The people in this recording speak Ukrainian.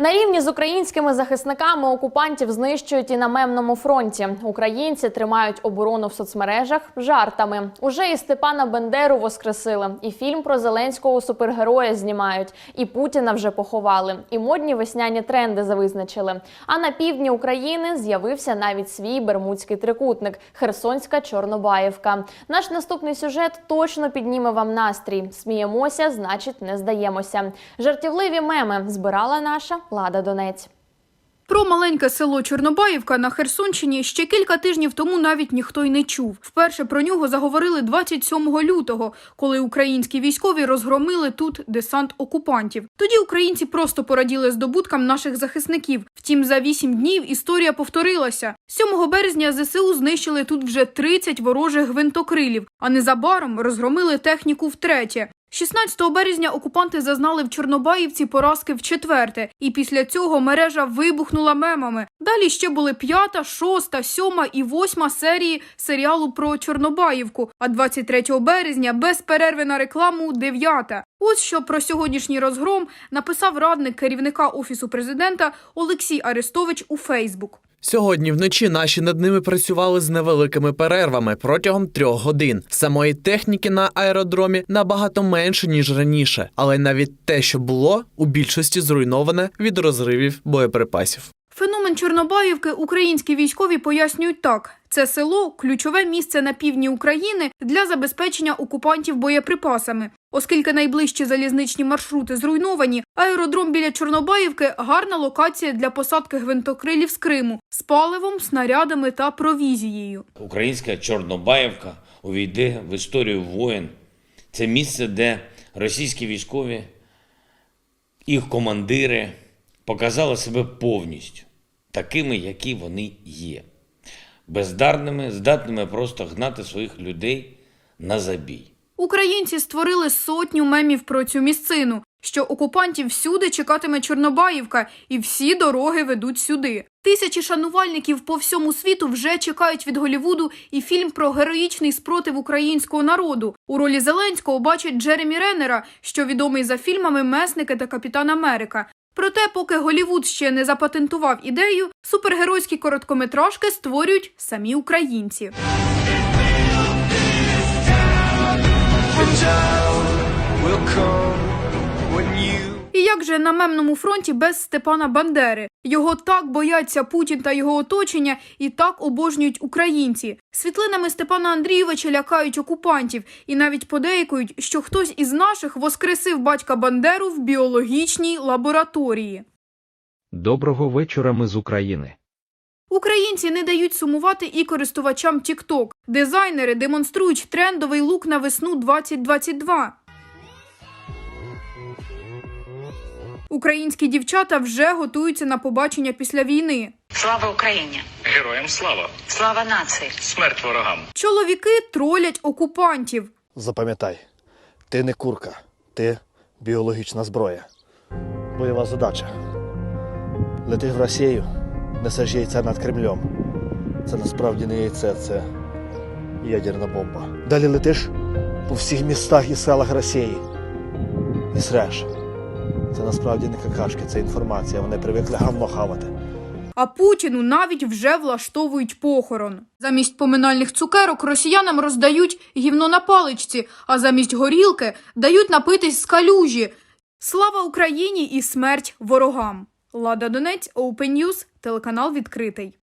На рівні з українськими захисниками окупантів знищують і на мемному фронті. Українці тримають оборону в соцмережах жартами. Уже і Степана Бендеру воскресили, і фільм про Зеленського супергероя знімають, і Путіна вже поховали, і модні весняні тренди завизначили. А на півдні України з'явився навіть свій бермудський трикутник Херсонська Чорнобаївка. Наш наступний сюжет точно підніме вам настрій. Сміємося, значить, не здаємося. Жартівливі меми збирала наша Лада Донець. Про маленьке село Чорнобаївка на Херсонщині ще кілька тижнів тому навіть ніхто й не чув. Вперше про нього заговорили 27 лютого, коли українські військові розгромили тут десант окупантів. Тоді українці просто пораділи здобуткам наших захисників. Втім, за вісім днів історія повторилася. 7 березня ЗСУ знищили тут вже 30 ворожих гвинтокрилів, а незабаром розгромили техніку втретє. 16 березня окупанти зазнали в Чорнобаївці поразки в четверте, і після цього мережа вибухнула мемами. Далі ще були п'ята, шоста, сьома і восьма серії серіалу про Чорнобаївку. А 23 березня без перерви на рекламу дев'ята. Ось що про сьогоднішній розгром написав радник керівника офісу президента Олексій Арестович у Фейсбук. Сьогодні вночі наші над ними працювали з невеликими перервами протягом трьох годин. Самої техніки на аеродромі набагато менше ніж раніше, але навіть те, що було, у більшості зруйноване від розривів боєприпасів. Феномен Чорнобаївки українські військові пояснюють так: це село ключове місце на півдні України для забезпечення окупантів боєприпасами. Оскільки найближчі залізничні маршрути зруйновані, аеродром біля Чорнобаївки гарна локація для посадки гвинтокрилів з Криму з паливом, снарядами та провізією. Українська Чорнобаївка увійде в історію воїн. Це місце, де російські військові, їх командири показали себе повністю такими, які вони є. Бездарними, здатними просто гнати своїх людей на забій. Українці створили сотню мемів про цю місцину, що окупантів всюди чекатиме Чорнобаївка, і всі дороги ведуть сюди. Тисячі шанувальників по всьому світу вже чекають від Голівуду і фільм про героїчний спротив українського народу. У ролі Зеленського бачать Джеремі Реннера, що відомий за фільмами Месники та Капітан Америка. Проте, поки Голівуд ще не запатентував ідею, супергеройські короткометражки створюють самі українці. Як же на мемному фронті без Степана Бандери? Його так бояться Путін та його оточення, і так обожнюють українці. Світлинами Степана Андрійовича лякають окупантів і навіть подейкують, що хтось із наших воскресив батька Бандеру в біологічній лабораторії. Доброго вечора ми з України. Українці не дають сумувати і користувачам TikTok. Дизайнери демонструють трендовий лук на весну 2022. Українські дівчата вже готуються на побачення після війни. Слава Україні! Героям слава! Слава нації! Смерть ворогам! Чоловіки тролять окупантів. Запам'ятай, ти не курка, ти біологічна зброя. Бойова задача. Летиш в Росію, несеш яйце над Кремлем. Це насправді не яйце, це ядерна бомба. Далі летиш по всіх містах і селах Росії. І среш. Це насправді не какашки, це інформація. Вони привикли гавно хавати. А Путіну навіть вже влаштовують похорон. Замість поминальних цукерок росіянам роздають гівно на паличці, а замість горілки дають напитись з калюжі. Слава Україні і смерть ворогам! Лада Донець, Open News, телеканал відкритий.